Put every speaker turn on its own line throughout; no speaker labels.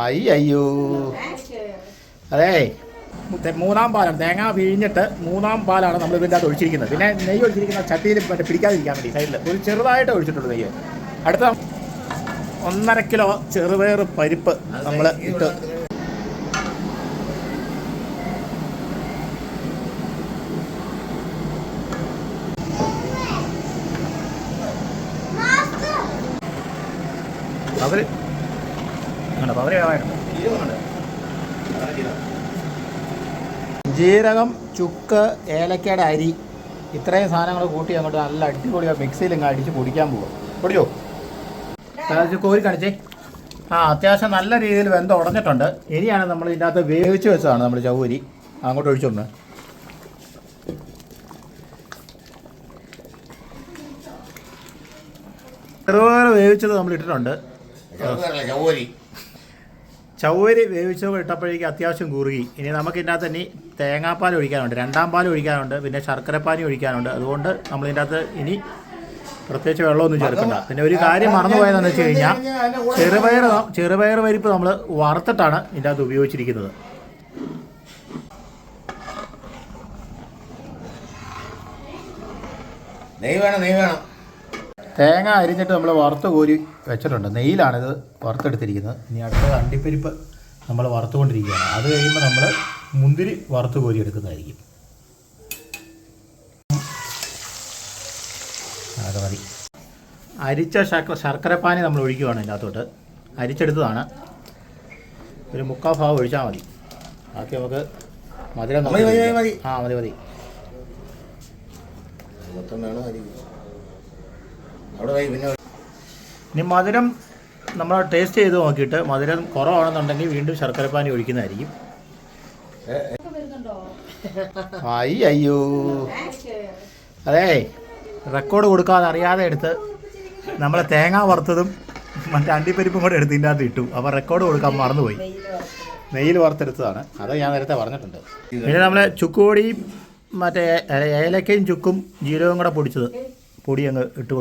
ആയി അയ്യോ. അതെ. മൂന്നാം പാലാണ് തേങ്ങ പിഴിഞ്ഞിട്ട് മൂന്നാം പാലാണ് നമ്മൾ ഇതിന്റെ അകത്ത് ഒഴിച്ചിരിക്കുന്നത്. പിന്നെ നെയ്യ് ഒഴിച്ചിരിക്കുന്ന ചട്ടിയിൽ മറ്റേ പിടിക്കാതിരിക്കാൻ വേണ്ടി സൈഡിൽ ഒരു ചെറുതായിട്ട് ഒഴിച്ചിട്ടുണ്ട് നെയ്യ്. അടുത്ത ഒന്നര കിലോ ചെറുപയർ പരിപ്പ് നമ്മൾ ഇട്ട്. ജീരകം ചുക്ക് ഏലക്കയുടെ അരി ഇത്രയും സാധനങ്ങൾ കൂട്ടി അങ്ങോട്ട് നല്ല അടിപൊളിയാ മിക്സിയിൽ ഇങ്ങ് അടിച്ച് പൊടിക്കാൻ പോകും പൊടിയോ അതായത് കോരി കാണിച്ചേ. ആ അത്യാവശ്യം നല്ല രീതിയിൽ വെന്ത് ഉടഞ്ഞിട്ടുണ്ട്. ഇനിയാണ് നമ്മൾ ഇതിന്റെ അകത്ത് വേവിച്ച് വെച്ചതാണ് നമ്മൾ ചവരി അങ്ങോട്ട് ഒഴിച്ചു ചെറുപാട് വേവിച്ചത് നമ്മൾ ഇട്ടിട്ടുണ്ട്.
ചവ്വരി
വേവിച്ചത് ഇട്ടപ്പോഴേക്ക് അത്യാവശ്യം കുറുകി. ഇനി നമുക്ക് ഇതിനകത്ത് ഇനി തേങ്ങാപ്പാൽ ഒഴിക്കാനുണ്ട്. രണ്ടാം പാൽ ഒഴിക്കാനുണ്ട്. പിന്നെ ശർക്കരപ്പാനി ഒഴിക്കാനുണ്ട്. അതുകൊണ്ട് നമ്മൾ ഇതിന്റെ അകത്ത് ഇനി പ്രത്യേകിച്ച് വെള്ളമൊന്നും ചേർക്കണ്ട. പിന്നെ ഒരു കാര്യം മറന്നുപോയതെന്ന് വെച്ച് കഴിഞ്ഞാൽ ചെറുപയർ ചെറുപയർ പരിപ്പ് നമ്മൾ വറുത്തിട്ടാണ് ഇതിന്റെ അകത്ത് ഉപയോഗിച്ചിരിക്കുന്നത്.
നെയ് വേണം നെയ് വേണം.
തേങ്ങ അരിഞ്ഞിട്ട് നമ്മൾ വറുത്ത് കോരി വെച്ചിട്ടുണ്ട്. നെയ്യിലാണിത് വറുത്തെടുത്തിരിക്കുന്നത്. ഇനി അടുത്ത അണ്ടിപ്പരിപ്പ് നമ്മൾ വറുത്തുകൊണ്ടിരിക്കുകയാണ്. അത് കഴിയുമ്പോൾ നമ്മൾ മുന്തിരി വറുത്ത് കോരി എടുക്കുന്നതായിരിക്കും. അത് മതി. അരിച്ച ശർക്കര ശർക്കരപ്പാനി നമ്മൾ ഒഴിക്കുകയാണ് ഇതിനകത്തോട്ട്. അരിച്ചെടുത്തതാണ്. ഒരു മുക്കാൽ ഭാഗം ഒഴിച്ചാൽ മതി. ബാക്കി നമുക്ക് മധുരം
മതി, മതി.
ആ മതി മതി.
അവിടെ പോയി പിന്നെ
ഇനി മധുരം നമ്മൾ ടേസ്റ്റ് ചെയ്ത് നോക്കിയിട്ട് മധുരം കുറവാണെന്നുണ്ടെങ്കിൽ വീണ്ടും ശർക്കരപ്പാനി ഒഴിക്കുന്നതായിരിക്കും. അയ്യോ. അതെ റെക്കോർഡ് കൊടുക്കാതെ അറിയാതെ എടുത്ത് നമ്മളെ തേങ്ങ വറുത്തതും മറ്റേ അണ്ടിപ്പരിപ്പും കൂടെ എടുത്ത് ഇതിന്റെ അകത്ത് ഇട്ടു. അപ്പോൾ റെക്കോർഡ് കൊടുക്കാൻ മറന്നുപോയി. നെയ്യിൽ വറുത്തെടുത്തതാണ്. അത് ഞാൻ നേരത്തെ പറഞ്ഞിട്ടുണ്ട്. പിന്നെ നമ്മളെ ചുക്കുപൊടിയും മറ്റേ ഏലക്കയും ചുക്കും ജീരകവും കൂടെ പൊടിച്ചത്. പൊടി അങ്ങ് ഇട്ട്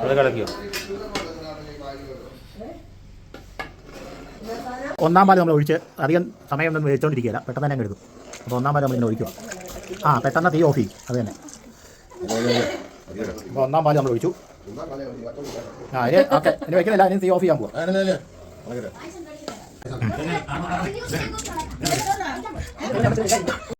അത്
കളക്കിയോ ഒന്നാം പാൽ നമ്മൾ ഒഴിച്ച് അധികം സമയമൊന്നും വെച്ചുകൊണ്ടിരിക്കുകയില്ല പെട്ടെന്ന് തന്നെ അങ്ങ് എടുക്കും. അപ്പോൾ ഒന്നാം പാൽ നമ്മളിങ്ങനെ ഒഴിക്കുക ആ പെട്ടെന്ന് തീ ഓഫ് ചെയ്യും. അത് തന്നെ. അപ്പോൾ ഒന്നാം പാൽ നമ്മൾ ഒഴിച്ചു. ആ അതിന് ഓക്കെ അതിന് വെക്കുന്നില്ല. അതിന് തീ ഓഫ് ചെയ്യാൻ പോവാം.